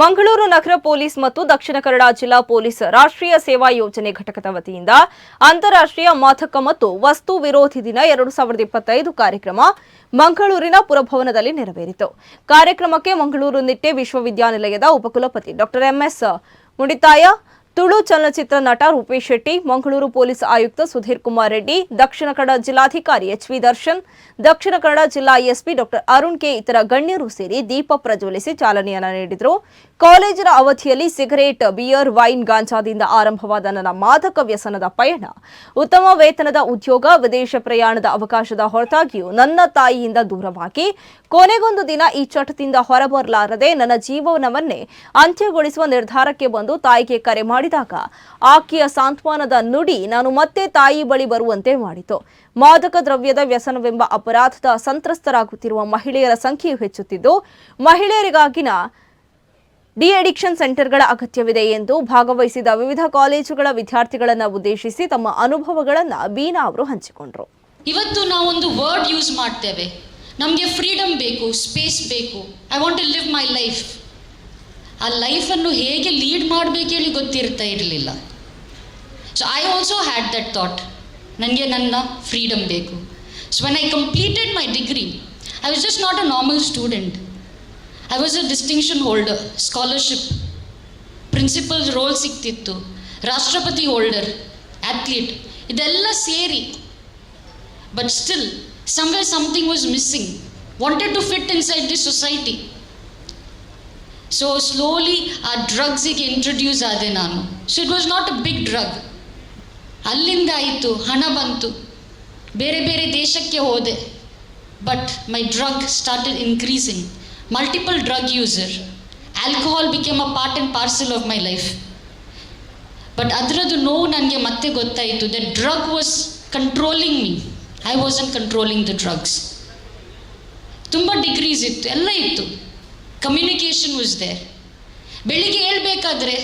ಮಂಗಳೂರು ನಗರ police ಮತ್ತು ದಕ್ಷಿಣ ಕನ್ನಡ ಜಿಲ್ಲಾ police ರಾಷ್ಟ್ರೀಯ ಸೇವಾ ಯೋಜನೆ ಘಟಕದ ವತಿಯಿಂದ ಅಂತಾರಾಷ್ಟ್ರೀಯ ಮಾದಕ ಮತ್ತು ವಸ್ತು ವಿರೋಧಿ ದಿನ ಎರಡು ಸಾವಿರದ ಇಪ್ಪತ್ತೈದು ಕಾರ್ಯಕ್ರಮ ಮಂಗಳೂರಿನ ಪುರಭವನದಲ್ಲಿ ನೆರವೇರಿತು. ಕಾರ್ಯಕ್ರಮಕ್ಕೆ ಮಂಗಳೂರು ನಿಟ್ಟೆ ವಿಶ್ವವಿದ್ಯಾನಿಲಯದ ಉಪಕುಲಪತಿ ಡಾಕ್ಟರ್ ಎಂಎಸ್ ಮುಡಿತಾಯ. ತುಳು ಚಲನಚಿತ್ರ ನಟ ರೂಪೇಶ್ ಶೆಟ್ಟಿ, ಮಂಗಳೂರು ಪೊಲೀಸ್ ಆಯುಕ್ತ ಸುಧೀರ್ ಕುಮಾರ್ ರೆಡ್ಡಿ, ದಕ್ಷಿಣ ಕನ್ನಡ ಜಿಲ್ಲಾಧಿಕಾರಿ ಎಚ್ ವಿ ದರ್ಶನ್, ದಕ್ಷಿಣ ಕನ್ನಡ ಜಿಲ್ಲಾ ಎಸ್ಪಿ ಡಾಕ್ಟರ್ ಅರುಣ್ ಕೆ, ಇತರ ಗಣ್ಯರು ಸೇರಿ ದೀಪ ಪ್ರಜ್ವಲಿಸಿ ಚಾಲನೆಯನ್ನು ನೀಡಿದರು. ಕಾಲೇಜಿನ ಅವಧಿಯಲ್ಲಿ ಸಿಗರೇಟ್, ಬಿಯರ್, ವೈನ್ ಗಾಂಜಾದಿಂದ ಆರಂಭವಾದ ನನ್ನ ಮಾದಕ ವ್ಯಸನದ ಪಯಣ. ಉತ್ತಮ ವೇತನದ ಉದ್ಯೋಗ, ವಿದೇಶ ಪ್ರಯಾಣದ ಅವಕಾಶದ ಹೊರತಾಗಿಯೂ ನನ್ನ ತಾಯಿಯಿಂದ ದೂರವಾಗಿ. ಕೊನೆಗೊಂದು ದಿನ ಈ ಚಟದಿಂದ ಹೊರಬರಲಾರದೆ ನನ್ನ ಜೀವನವನ್ನೇ ಅಂತ್ಯಗೊಳಿಸುವ ನಿರ್ಧಾರಕ್ಕೆ ಬಂದು ತಾಯಿಗೆ ಕರೆ ಮಾಡಿದಾಗ ಆಕೆಯ ಸಾಂತ್ವನದ ನುಡಿ ನಾನು ಮತ್ತೆ ತಾಯಿ ಬಳಿ ಬರುವಂತೆ ಮಾಡಿತು. ಮಾದಕ ದ್ರವ್ಯದ ವ್ಯಸನವೆಂಬ ಅಪರಾಧದ ಸಂತ್ರಸ್ತರಾಗುತ್ತಿರುವ ಮಹಿಳೆಯರ ಸಂಖ್ಯೆಯು ಹೆಚ್ಚುತ್ತಿದ್ದು, ಮಹಿಳೆಯರಿಗಾಗಿನ ಡಿ ಅಡಿಕ್ಷನ್ ಸೆಂಟರ್ಗಳ ಅಗತ್ಯವಿದೆ ಎಂದು ಭಾಗವಹಿಸಿದ ವಿವಿಧ ಕಾಲೇಜುಗಳ ವಿದ್ಯಾರ್ಥಿಗಳನ್ನು ಉದ್ದೇಶಿಸಿ ತಮ್ಮ ಅನುಭವಗಳನ್ನು ಬೀನಾ ಅವರು ಹಂಚಿಕೊಂಡರು. ಇವತ್ತು ನಾವೊಂದು ವರ್ಡ್ ಯೂಸ್ ಮಾಡ್ತೇವೆ. ನಮಗೆ ಫ್ರೀಡಮ್ ಬೇಕು, ಸ್ಪೇಸ್ ಬೇಕು. I want to live my life ಆ ಲೈಫನ್ನು ಹೇಗೆ ಲೀಡ್ ಮಾಡಬೇಕು ಹೇಳಿ ಗೊತ್ತಿರ್ತಾ ಇರಲಿಲ್ಲ. So I also had that thought ನನಗೆ ನನ್ನ ಫ್ರೀಡಮ್ ಬೇಕು. So when I completed my degree I was just not a normal student I was a distinction holder scholarship principal role ಸಿಕ್ತಿತ್ತು. ರಾಷ್ಟ್ರಪತಿ ಹೋಲ್ಡರ್ ಅಥ್ಲೀಟ್ ಇದೆಲ್ಲ ಸೇರಿ. But still somewhere something was missing wanted to fit inside this society. So slowly ಆ ಡ್ರಗ್ಸಿಗೆ introduce ಆದೆ ನಾನು. So it was not a big drug ಅಲ್ಲಿಂದ ಆಯಿತು, ಹಣ ಬಂತು. ಬೇರೆ ಬೇರೆ ದೇಶಕ್ಕೆ ಹೋದೆ. But my drug started increasing multiple drug user alcohol became a part and parcel of my life but ಅದರದ್ದು ನೋವು ನನಗೆ ಮತ್ತೆ ಗೊತ್ತಾಯಿತು. The drug was controlling me I was uncontrolling the drugs ತುಂಬ ಡಿಗ್ರೀಸ್ ಇತ್ತು. ಎಲ್ಲ ಇತ್ತು. ಕಮ್ಯುನಿಕೇಷನ್ ವಾಸ್ ದೇರ್ ಬೆಳಿಗ್ಗೆ ಹೇಳ್ಬೇಕಾದ್ರೆ